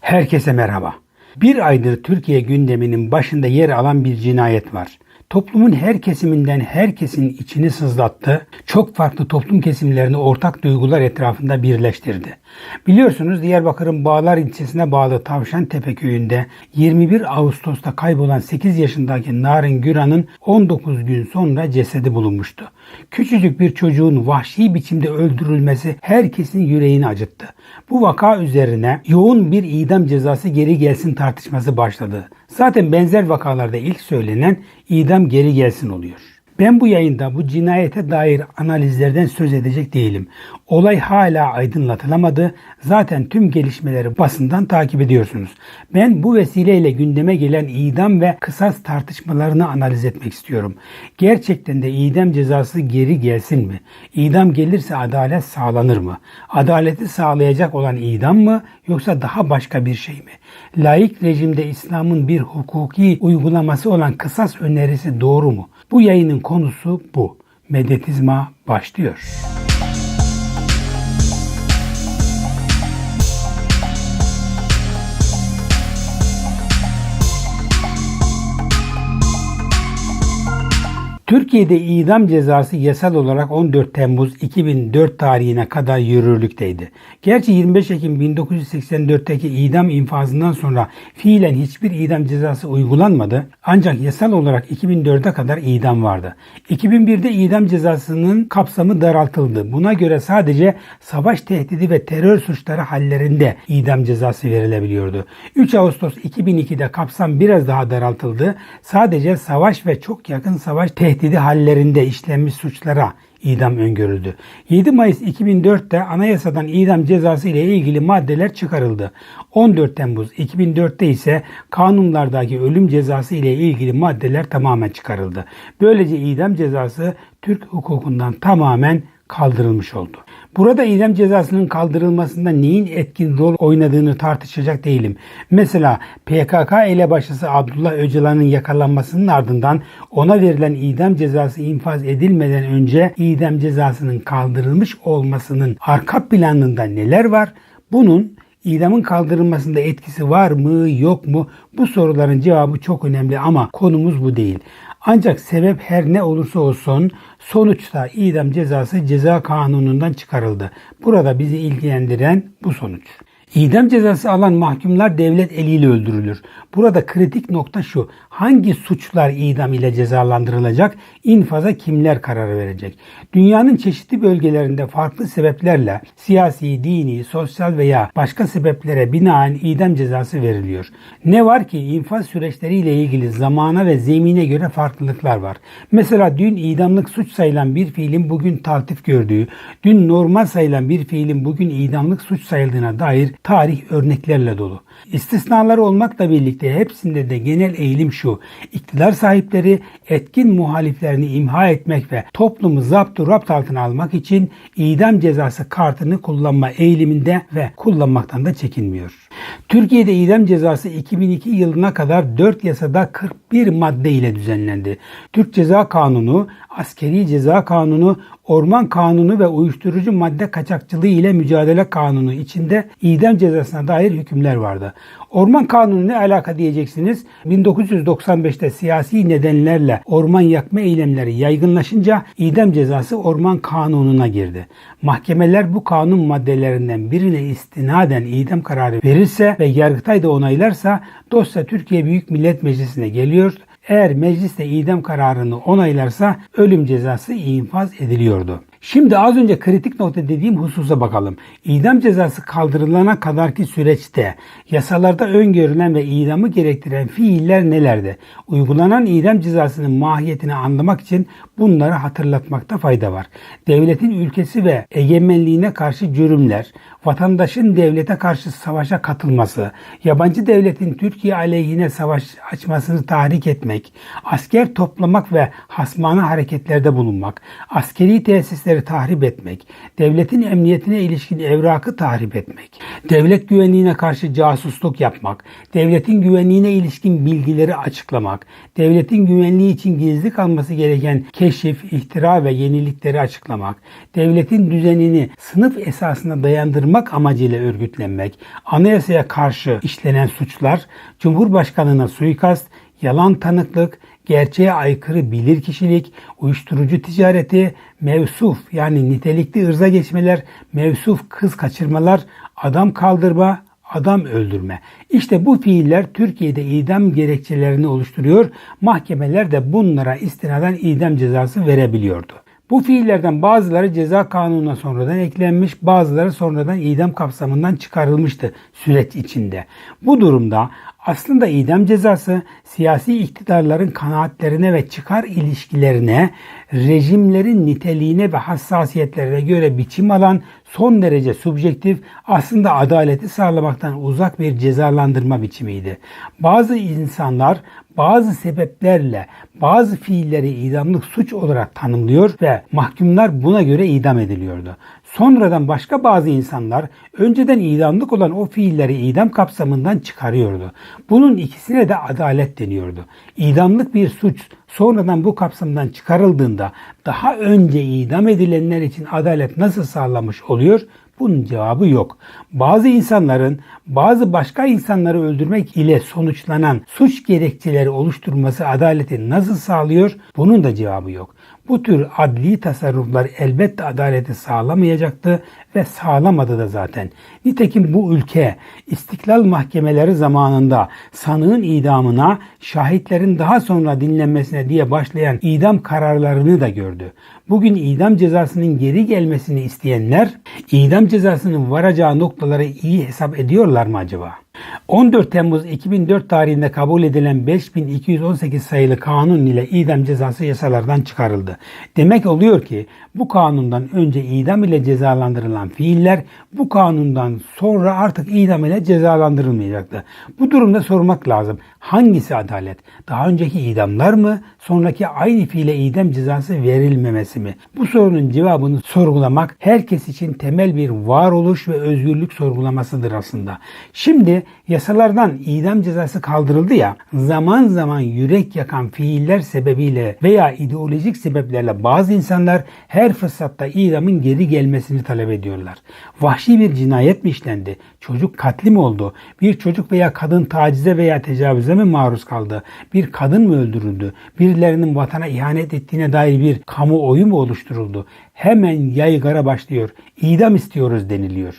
Herkese merhaba. Bir aydır Türkiye gündeminin başında yer alan bir cinayet var. Toplumun her kesiminden herkesin içini sızlattı, çok farklı toplum kesimlerini ortak duygular etrafında birleştirdi. Biliyorsunuz Diyarbakır'ın Bağlar ilçesine bağlı Tavşantepe köyünde 21 Ağustos'ta kaybolan 8 yaşındaki Narin Güran'ın 19 gün sonra cesedi bulunmuştu. Küçücük bir çocuğun vahşi biçimde öldürülmesi herkesin yüreğini acıttı. Bu vaka üzerine yoğun bir idam cezası geri gelsin tartışması başladı. Zaten benzer vakalarda ilk söylenen idam geri gelsin oluyor. Ben bu yayında bu cinayete dair analizlerden söz edecek değilim. Olay hala aydınlatılamadı. Zaten tüm gelişmeleri basından takip ediyorsunuz. Ben bu vesileyle gündeme gelen idam ve kısas tartışmalarını analiz etmek istiyorum. Gerçekten de idam cezası geri gelsin mi? İdam gelirse adalet sağlanır mı? Adaleti sağlayacak olan idam mı yoksa daha başka bir şey mi? Laik rejimde İslam'ın bir hukuki uygulaması olan kısas önerisi doğru mu? Bu yayının konusu bu. Medetizma başlıyor. Türkiye'de idam cezası yasal olarak 14 Temmuz 2004 tarihine kadar yürürlükteydi. Gerçi 25 Ekim 1984'teki idam infazından sonra fiilen hiçbir idam cezası uygulanmadı. Ancak yasal olarak 2004'e kadar idam vardı. 2001'de idam cezasının kapsamı daraltıldı. Buna göre sadece savaş tehdidi ve terör suçları hallerinde idam cezası verilebiliyordu. 3 Ağustos 2002'de kapsam biraz daha daraltıldı. Sadece savaş ve çok yakın savaş tehdidi hallerinde işlenmiş suçlara idam öngörüldü. 7 Mayıs 2004'te anayasadan idam cezası ile ilgili maddeler çıkarıldı. 14 Temmuz 2004'te ise kanunlardaki ölüm cezası ile ilgili maddeler tamamen çıkarıldı. Böylece idam cezası Türk hukukundan tamamen kaldırılmış oldu. Burada idam cezasının kaldırılmasında neyin etkin rol oynadığını tartışacak değilim. Mesela PKK elebaşısı Abdullah Öcalan'ın yakalanmasının ardından ona verilen idam cezası infaz edilmeden önce idam cezasının kaldırılmış olmasının arka planında neler var? Bunun idamın kaldırılmasında etkisi var mı yok mu? Bu soruların cevabı çok önemli ama konumuz bu değil. Ancak sebep her ne olursa olsun sonuçta idam cezası ceza kanunundan çıkarıldı. Burada bizi ilgilendiren bu sonuç. İdam cezası alan mahkumlar devlet eliyle öldürülür. Burada kritik nokta şu. Hangi suçlar idam ile cezalandırılacak? İnfaza kimler karar verecek? Dünyanın çeşitli bölgelerinde farklı sebeplerle siyasi, dini, sosyal veya başka sebeplere binaen idam cezası veriliyor. Ne var ki infaz süreçleriyle ilgili zamana ve zemine göre farklılıklar var. Mesela dün idamlık suç sayılan bir fiilin bugün taltif gördüğü, dün normal sayılan bir fiilin bugün idamlık suç sayıldığına dair tarih örneklerle dolu. İstisnalar olmakla birlikte hepsinde de genel eğilim şu. İktidar sahipleri etkin muhaliflerini imha etmek ve toplumu zaptu rapt altına almak için idam cezası kartını kullanma eğiliminde ve kullanmaktan da çekinmiyor. Türkiye'de idam cezası 2002 yılına kadar 4 yasada 41 madde ile düzenlendi. Türk Ceza Kanunu, Askeri Ceza Kanunu, Orman Kanunu ve Uyuşturucu Madde Kaçakçılığı ile Mücadele Kanunu içinde idam cezasına dair hükümler vardı. Orman Kanunu ne alaka diyeceksiniz? 1995'te siyasi nedenlerle orman yakma eylemleri yaygınlaşınca idam cezası Orman Kanunu'na girdi. Mahkemeler bu kanun maddelerinden birine istinaden idam kararı verirse ve Yargıtay da onaylarsa dosya Türkiye Büyük Millet Meclisi'ne geliyor. Eğer meclis de idam kararını onaylarsa ölüm cezası infaz ediliyordu. Şimdi az önce kritik nokta dediğim hususa bakalım. İdam cezası kaldırılana kadarki süreçte yasalarda öngörülen ve idamı gerektiren fiiller nelerdi? Uygulanan idam cezasının mahiyetini anlamak için bunları hatırlatmakta fayda var. Devletin ülkesi ve egemenliğine karşı cürümler, vatandaşın devlete karşı savaşa katılması, yabancı devletin Türkiye aleyhine savaş açmasını tahrik etmek, asker toplamak ve hasmana hareketlerde bulunmak, askeri tesisler servisleri tahrip etmek, devletin emniyetine ilişkin evrakı tahrip etmek, devlet güvenliğine karşı casusluk yapmak, devletin güvenliğine ilişkin bilgileri açıklamak, devletin güvenliği için gizli kalması gereken keşif, ihtira ve yenilikleri açıklamak, devletin düzenini sınıf esasına dayandırmak amacıyla örgütlenmek, anayasaya karşı işlenen suçlar, Cumhurbaşkanına suikast, yalan tanıklık, gerçeğe aykırı bilirkişilik, uyuşturucu ticareti, mevsuf yani nitelikli ırza geçmeler, mevsuf kız kaçırmalar, adam kaldırma, adam öldürme. İşte bu fiiller Türkiye'de idam gerekçelerini oluşturuyor. Mahkemeler de bunlara istinaden idam cezası verebiliyordu. Bu fiillerden bazıları ceza kanununa sonradan eklenmiş, bazıları sonradan idam kapsamından çıkarılmıştı süreç içinde. Bu durumda aslında idam cezası siyasi iktidarların kanaatlerine ve çıkar ilişkilerine, rejimlerin niteliğine ve hassasiyetlerine göre biçim alan son derece subjektif, aslında adaleti sağlamaktan uzak bir cezalandırma biçimiydi. Bazı insanlar bazı sebeplerle bazı fiilleri idamlık suç olarak tanımlıyor ve mahkumlar buna göre idam ediliyordu. Sonradan başka bazı insanlar önceden idamlık olan o fiilleri idam kapsamından çıkarıyordu. Bunun ikisine de adalet deniyordu. İdamlık bir suç sonradan bu kapsamdan çıkarıldığında daha önce idam edilenler için adalet nasıl sağlamış oluyor? Bunun cevabı yok. Bazı insanların bazı başka insanları öldürmek ile sonuçlanan suç gerekçeleri oluşturması adaleti nasıl sağlıyor? Bunun da cevabı yok. Bu tür adli tasarruflar elbette adaleti sağlamayacaktı ve sağlamadı da zaten. Nitekim bu ülke istiklal mahkemeleri zamanında sanığın idamına, şahitlerin daha sonra dinlenmesine diye başlayan idam kararlarını da gördü. Bugün idam cezasının geri gelmesini isteyenler idam cezasının varacağı noktaları iyi hesap ediyorlar mı acaba? 14 Temmuz 2004 tarihinde kabul edilen 5218 sayılı kanun ile idam cezası yasalardan çıkarıldı. Demek oluyor ki bu kanundan önce idam ile cezalandırılan fiiller bu kanundan sonra artık idam ile cezalandırılmayacaktı. Bu durumda sormak lazım. Hangisi adalet? Daha önceki idamlar mı? Sonraki aynı fiile idam cezası verilmemesi mi? Bu sorunun cevabını sorgulamak herkes için temel bir varoluş ve özgürlük sorgulamasıdır aslında. Şimdi yasalardan idam cezası kaldırıldı ya zaman zaman yürek yakan fiiller sebebiyle veya ideolojik sebeplerle bazı insanlar her fırsatta idamın geri gelmesini talep ediyorlar. Vahşi bir cinayet mi işlendi? Çocuk katli mi oldu? Bir çocuk veya kadın tacize veya tecavüze mi maruz kaldı? Bir kadın mı öldürüldü? Birilerinin vatana ihanet ettiğine dair bir kamuoyu mu oluşturuldu? Hemen yaygara başlıyor. İdam istiyoruz deniliyor.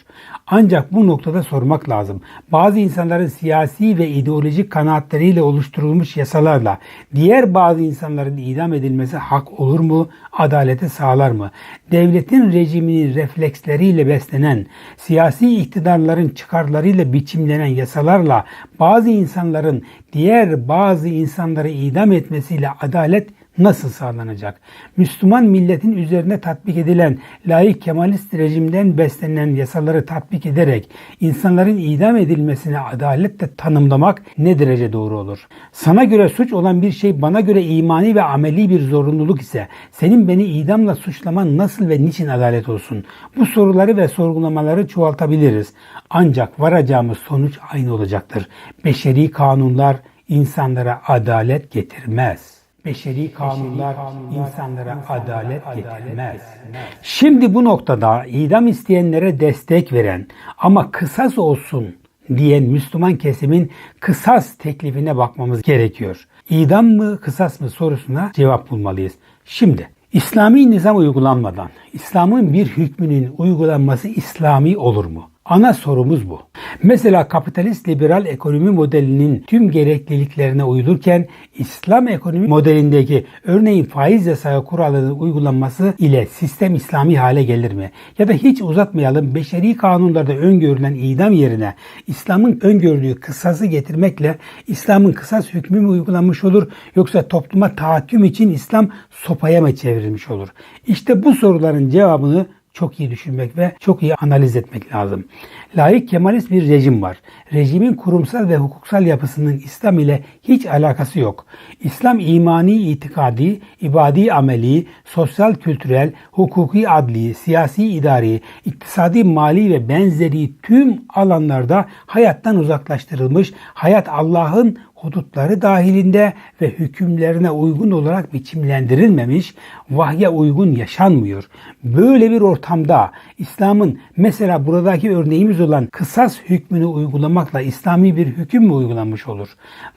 Ancak bu noktada sormak lazım. Bazı insanların siyasi ve ideolojik kanaatleriyle oluşturulmuş yasalarla diğer bazı insanların idam edilmesi hak olur mu? Adaleti sağlar mı? Devletin rejiminin refleksleriyle beslenen, siyasi iktidarların çıkarlarıyla biçimlenen yasalarla bazı insanların diğer bazı insanları idam etmesiyle adalet nasıl sağlanacak? Müslüman milletin üzerine tatbik edilen laik kemalist rejimden beslenen yasaları tatbik ederek insanların idam edilmesine adaletle tanımlamak ne derece doğru olur? Sana göre suç olan bir şey bana göre imani ve ameli bir zorunluluk ise senin beni idamla suçlaman nasıl ve niçin adalet olsun? Bu soruları ve sorgulamaları çoğaltabiliriz. Ancak varacağımız sonuç aynı olacaktır. Beşeri kanunlar insanlara adalet getirmez beşeri kanunlar insanlara adalet getirmez. Şimdi bu noktada idam isteyenlere destek veren ama kısas olsun diyen Müslüman kesimin kısas teklifine bakmamız gerekiyor. İdam mı kısas mı sorusuna cevap bulmalıyız. Şimdi İslami nizam uygulanmadan İslam'ın bir hükmünün uygulanması İslami olur mu? Ana sorumuz bu. Mesela kapitalist liberal ekonomi modelinin tüm gerekliliklerine uyulurken İslam ekonomi modelindeki örneğin faiz yasağı kuralının uygulanması ile sistem İslami hale gelir mi? Ya da hiç uzatmayalım beşeri kanunlarda öngörülen idam yerine İslam'ın öngördüğü kısası getirmekle İslam'ın kısas hükmü mü uygulanmış olur yoksa topluma tahakküm için İslam sopaya mı çevrilmiş olur? İşte bu soruların cevabını çok iyi düşünmek ve çok iyi analiz etmek lazım. Laik Kemalist bir rejim var. Rejimin kurumsal ve hukuksal yapısının İslam ile hiç alakası yok. İslam imani itikadi, ibadi ameli, sosyal kültürel, hukuki adli, siyasi idari, iktisadi mali ve benzeri tüm alanlarda hayattan uzaklaştırılmış, hayat Allah'ın hudutları dahilinde ve hükümlerine uygun olarak biçimlendirilmemiş, vahye uygun yaşanmıyor. Böyle bir ortamda İslam'ın mesela buradaki örneğimiz olan kısas hükmünü uygulamakla İslami bir hüküm mü uygulanmış olur?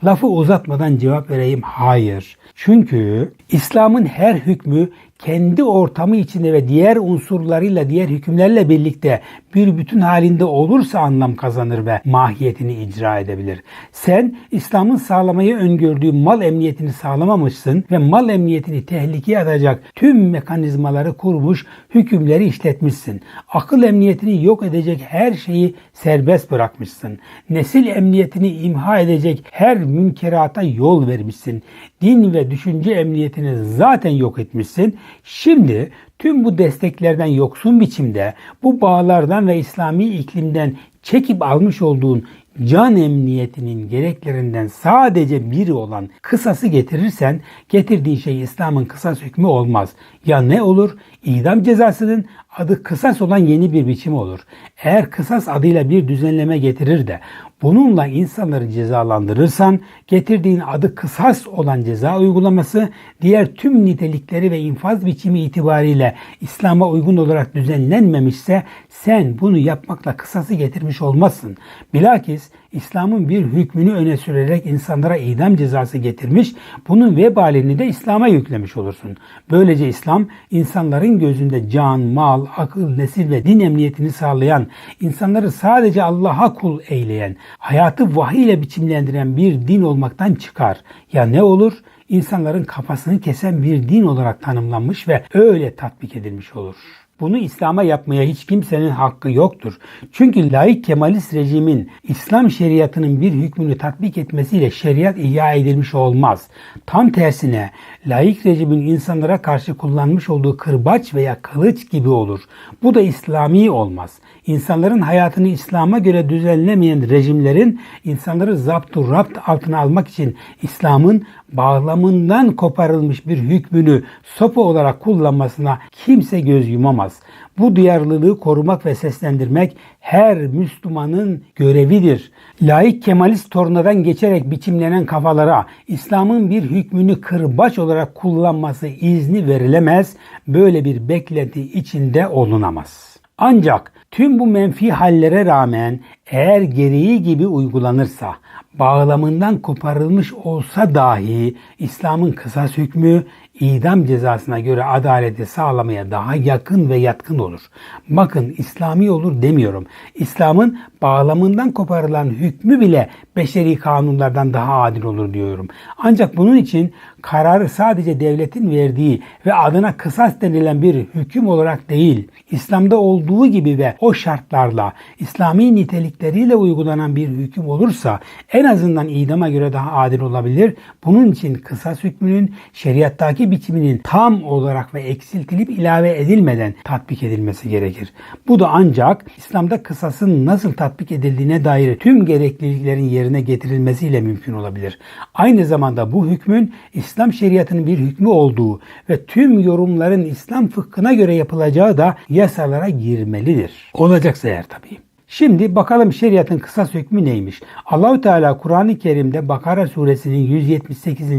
Lafı uzatmadan cevap vereyim hayır. Çünkü İslam'ın her hükmü kendi ortamı içinde ve diğer unsurlarıyla, diğer hükümlerle birlikte bir bütün halinde olursa anlam kazanır ve mahiyetini icra edebilir. Sen İslam'ın sağlamayı öngördüğü mal emniyetini sağlamamışsın ve mal emniyetini tehlikeye atacak tüm mekanizmaları kurmuş, hükümleri işletmişsin. Akıl emniyetini yok edecek her şeyi serbest bırakmışsın. Nesil emniyetini imha edecek her münkerata yol vermişsin. Din ve düşünce emniyetini zaten yok etmişsin. Şimdi tüm bu desteklerden yoksun biçimde bu bağlardan ve İslami iklimden çekip almış olduğun can emniyetinin gereklerinden sadece biri olan kısası getirirsen getirdiğin şey İslam'ın kısas hükmü olmaz. Ya ne olur? İdam cezasının adı kısas olan yeni bir biçim olur. Eğer kısas adıyla bir düzenleme getirir de bununla insanları cezalandırırsan getirdiğin adı kısas olan ceza uygulaması diğer tüm nitelikleri ve infaz biçimi itibariyle İslam'a uygun olarak düzenlenmemişse sen bunu yapmakla kısası getirmiş olmazsın. Bilakis İslam'ın bir hükmünü öne sürerek insanlara idam cezası getirmiş, bunun vebalini de İslam'a yüklemiş olursun. Böylece İslam insanların gözünde can, mal, akıl, nesil ve din emniyetini sağlayan, insanları sadece Allah'a kul eyleyen, hayatı vahiy ile biçimlendiren bir din olmaktan çıkar. Ya ne olur? İnsanların kafasını kesen bir din olarak tanımlanmış ve öyle tatbik edilmiş olur. Bunu İslam'a yapmaya hiç kimsenin hakkı yoktur. Çünkü laik kemalist rejimin İslam şeriatının bir hükmünü tatbik etmesiyle şeriat ihya edilmiş olmaz. Tam tersine laik rejimin insanlara karşı kullanmış olduğu kırbaç veya kılıç gibi olur. Bu da İslami olmaz. İnsanların hayatını İslam'a göre düzenlemeyen rejimlerin insanları zaptu rapt altına almak için İslam'ın bağlamından koparılmış bir hükmünü sopa olarak kullanmasına kimse göz yumamaz. Bu duyarlılığı korumak ve seslendirmek her Müslümanın görevidir. Laik Kemalist tornadan geçerek biçimlenen kafalara İslam'ın bir hükmünü kırbaç olarak kullanması izni verilemez. Böyle bir beklenti içinde olunamaz. Ancak tüm bu menfi hallere rağmen eğer gereği gibi uygulanırsa, bağlamından koparılmış olsa dahi İslam'ın kısas hükmü idam cezasına göre adaleti sağlamaya daha yakın ve yatkın olur. Bakın İslami olur demiyorum. İslam'ın bağlamından koparılan hükmü bile beşeri kanunlardan daha adil olur diyorum. Ancak bunun için kararı sadece devletin verdiği ve adına kısas denilen bir hüküm olarak değil, İslam'da olduğu gibi ve o şartlarla İslami nitelikleriyle uygulanan bir hüküm olursa en azından idama göre daha adil olabilir. Bunun için kısas hükmünün şeriattaki biçiminin tam olarak ve eksiltilip ilave edilmeden tatbik edilmesi gerekir. Bu da ancak İslam'da kısasın nasıl tatbik edildiğine dair tüm gerekliliklerin yerine getirilmesiyle mümkün olabilir. Aynı zamanda bu hükmün İslam şeriatının bir hükmü olduğu ve tüm yorumların İslam fıkhına göre yapılacağı da yasalara girmelidir. Olacaksa eğer tabii. Şimdi bakalım şeriatın kısas hükmü neymiş? Allahü Teala Kur'an-ı Kerim'de Bakara suresinin 178.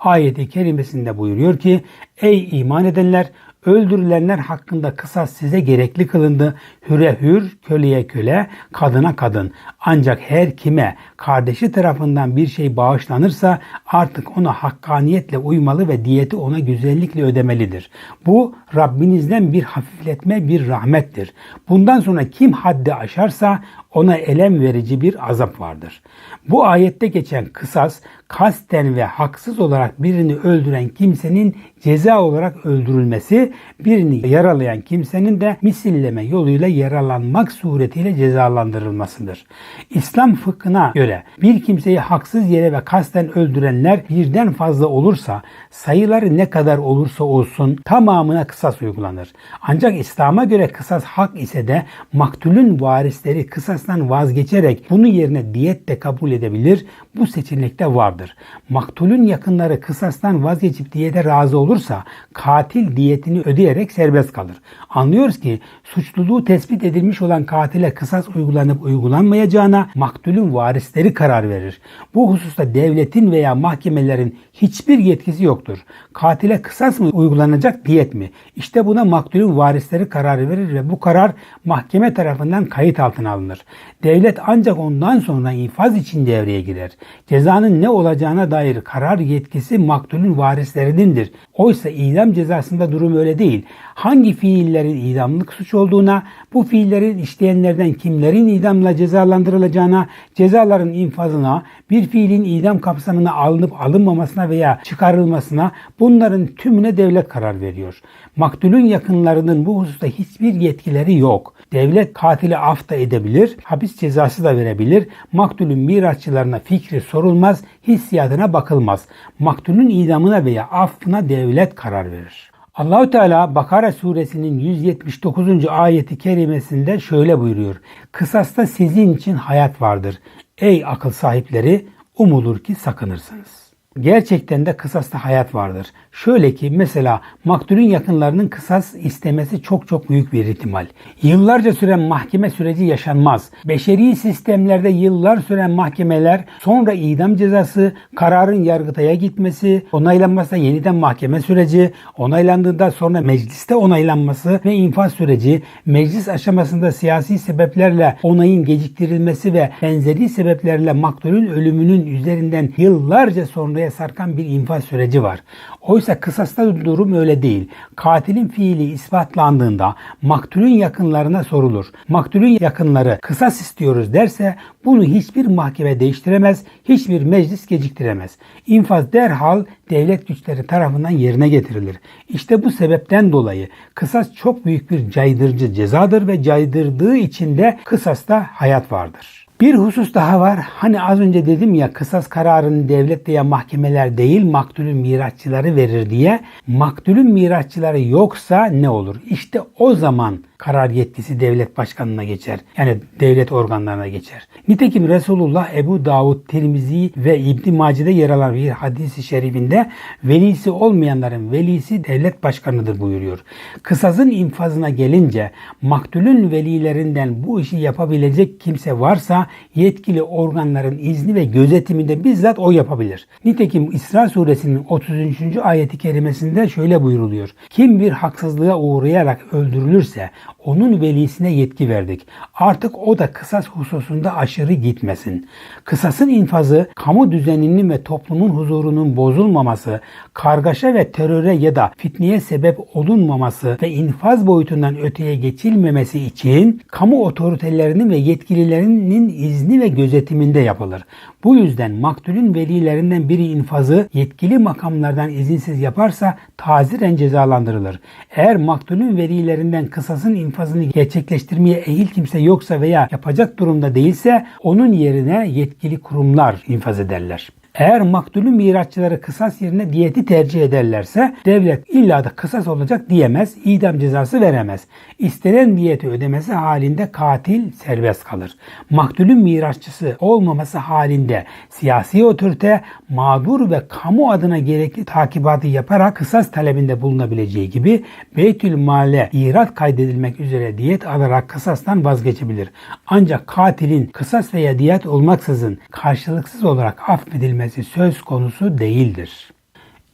ayeti kerimesinde buyuruyor ki Ey iman edenler öldürülenler hakkında kısas size gerekli kılındı. Hüre hür, köleye köle, kadına kadın. Ancak her kime kardeşi tarafından bir şey bağışlanırsa artık ona hakkaniyetle uymalı ve diyeti ona güzellikle ödemelidir. Bu Rabbinizden bir hafifletme, bir rahmettir. Bundan sonra kim haddi aşarsa ona elem verici bir azap vardır. Bu ayette geçen kısas kasten ve haksız olarak birini öldüren kimsenin ceza olarak öldürülmesi, birini yaralayan kimsenin de misilleme yoluyla yaralanmak suretiyle cezalandırılmasıdır. İslam fıkhına göre bir kimseyi haksız yere ve kasten öldürenler birden fazla olursa sayıları ne kadar olursa olsun tamamına kısas uygulanır. Ancak İslam'a göre kısas hak ise de maktulün varisleri kısastan vazgeçerek bunu yerine diyet de kabul edebilir. Bu seçenek de vardır. Maktulün yakınları kısastan vazgeçip diyete razı olursa katil diyetini ödeyerek serbest kalır. Anlıyoruz ki suçluluğu tespit edilmiş olan katile kısas uygulanıp uygulanmayacağına maktulün varisleri karar verir. Bu hususta devletin veya mahkemelerin hiçbir yetkisi yoktur. Katile kısas mı uygulanacak diyet mi? İşte buna maktulün varisleri karar verir ve bu karar mahkeme tarafından kayıt altına alınır. Devlet ancak ondan sonra infaz için devreye girer. Cezanın ne olacağına dair karar yetkisi maktulün varislerinindir. Oysa idam cezasında durum öyle değil. Hangi fiillerin idamlık suç olduğuna, bu fiillerin işleyenlerden kimlerin idamla cezalandırılacağına, cezaların infazına, bir fiilin idam kapsamına alınıp alınmamasına veya çıkarılmasına bunların tümüne devlet karar veriyor. Maktulün yakınlarının bu hususta hiçbir yetkileri yok. Devlet katili af da edebilir, hapis cezası da verebilir. Maktulün mirasçılarına fikri sorulmaz, hissiyatına bakılmaz. Maktulün idamına veya affına devlet karar verir. Allahü Teala Bakara suresinin 179. ayeti kerimesinde şöyle buyuruyor. Kısasta sizin için hayat vardır. Ey akıl sahipleri umulur ki sakınırsınız. Gerçekten de kısasta hayat vardır. Şöyle ki mesela maktulün yakınlarının kısas istemesi çok çok büyük bir ihtimal. Yıllarca süren mahkeme süreci yaşanmaz. Beşeri sistemlerde yıllar süren mahkemeler sonra idam cezası, kararın yargıtaya gitmesi, onaylanmazsa yeniden mahkeme süreci, onaylandığında sonra mecliste onaylanması ve infaz süreci, meclis aşamasında siyasi sebeplerle onayın geciktirilmesi ve benzeri sebeplerle maktulün ölümünün üzerinden yıllarca sonraya sarkan bir infaz süreci var. Oysa kısasta durum öyle değil. Katilin fiili ispatlandığında maktulün yakınlarına sorulur. Maktulün yakınları kısas istiyoruz derse bunu hiçbir mahkeme değiştiremez, hiçbir meclis geciktiremez. İnfaz derhal devlet güçleri tarafından yerine getirilir. İşte bu sebepten dolayı kısas çok büyük bir caydırıcı cezadır ve caydırdığı için de kısasta hayat vardır. Bir husus daha var. Hani az önce dedim ya kısas kararını devlet veya mahkemeler değil maktulün mirasçıları verir diye. Maktulün mirasçıları yoksa ne olur? İşte o zaman karar yetkisi devlet başkanına geçer. Yani devlet organlarına geçer. Nitekim Resulullah Ebu Davud, Tirmizi ve İbn Mace'de yer alan bir hadisi şerifinde velisi olmayanların velisi devlet başkanıdır buyuruyor. Kısasın infazına gelince maktulün velilerinden bu işi yapabilecek kimse varsa yetkili organların izni ve gözetiminde bizzat o yapabilir. Nitekim İsra suresinin 30. ayeti kerimesinde şöyle buyuruluyor. Kim bir haksızlığa uğrayarak öldürülürse onun velisine yetki verdik. Artık o da kısas hususunda aşırı gitmesin. Kısasın infazı kamu düzeninin ve toplumun huzurunun bozulmaması, kargaşa ve teröre ya da fitneye sebep olunmaması ve infaz boyutundan öteye geçilmemesi için kamu otoritelerinin ve yetkililerinin izni ve gözetiminde yapılır. Bu yüzden maktulün velilerinden biri infazı yetkili makamlardan izinsiz yaparsa taziren cezalandırılır. Eğer maktulün velilerinden kısasın infazını gerçekleştirmeye ehil kimse yoksa veya yapacak durumda değilse onun yerine yetkili kurumlar infaz ederler. Eğer maktulün mirasçıları kısas yerine diyeti tercih ederlerse devlet illa da kısas olacak diyemez, idam cezası veremez. İstenen diyeti ödemesi halinde katil serbest kalır. Maktulün mirasçısı olmaması halinde siyasi otorite mağdur ve kamu adına gerekli takibatı yaparak kısas talebinde bulunabileceği gibi Beytül Male irat kaydedilmek üzere diyet alarak kısastan vazgeçebilir. Ancak katilin kısas veya diyet olmaksızın karşılıksız olarak affedilmesi söz konusu değildir.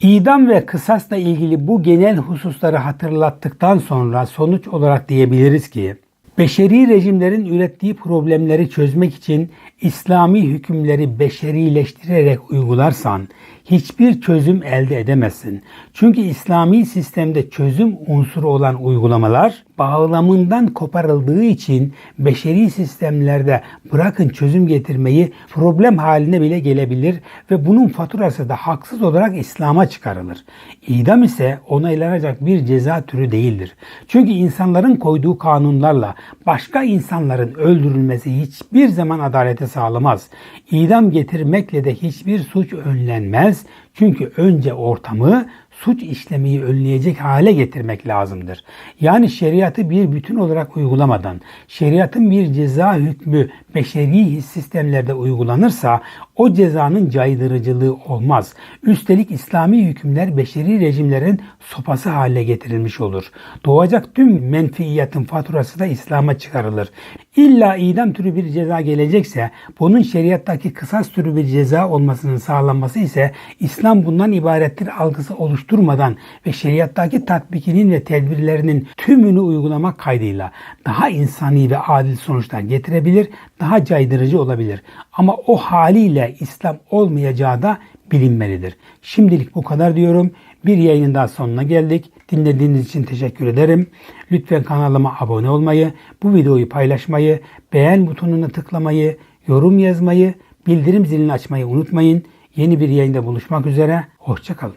İdam ve kısasla ilgili bu genel hususları hatırlattıktan sonra sonuç olarak diyebiliriz ki beşeri rejimlerin ürettiği problemleri çözmek için İslami hükümleri beşerileştirerek uygularsan, hiçbir çözüm elde edemezsin. Çünkü İslami sistemde çözüm unsuru olan uygulamalar bağlamından koparıldığı için beşeri sistemlerde bırakın çözüm getirmeyi problem haline bile gelebilir ve bunun faturası da haksız olarak İslam'a çıkarılır. İdam ise onaylanacak bir ceza türü değildir. Çünkü insanların koyduğu kanunlarla başka insanların öldürülmesi hiçbir zaman adalete sağlamaz. İdam getirmekle de hiçbir suç önlenmez. Çünkü önce ortamı suç işlemeyi önleyecek hale getirmek lazımdır. Yani şeriatı bir bütün olarak uygulamadan, şeriatın bir ceza hükmü beşeri sistemlerde uygulanırsa o cezanın caydırıcılığı olmaz. Üstelik İslami hükümler beşeri rejimlerin sopası haline getirilmiş olur. Doğacak tüm menfiiyatın faturası da İslam'a çıkarılır. İlla idam türü bir ceza gelecekse bunun şeriattaki kısas türü bir ceza olmasının sağlanması ise İslam bundan ibarettir algısı oluşturmadan ve şeriattaki tatbikinin ve tedbirlerinin tümünü uygulamak kaydıyla daha insani ve adil sonuçlar getirebilir, daha caydırıcı olabilir. Ama o haliyle İslam olmayacağı da bilinmelidir. Şimdilik bu kadar diyorum. Bir yayının daha sonuna geldik. Dinlediğiniz için teşekkür ederim. Lütfen kanalıma abone olmayı, bu videoyu paylaşmayı, beğen butonuna tıklamayı, yorum yazmayı, bildirim zilini açmayı unutmayın. Yeni bir yayında buluşmak üzere. Hoşçakalın.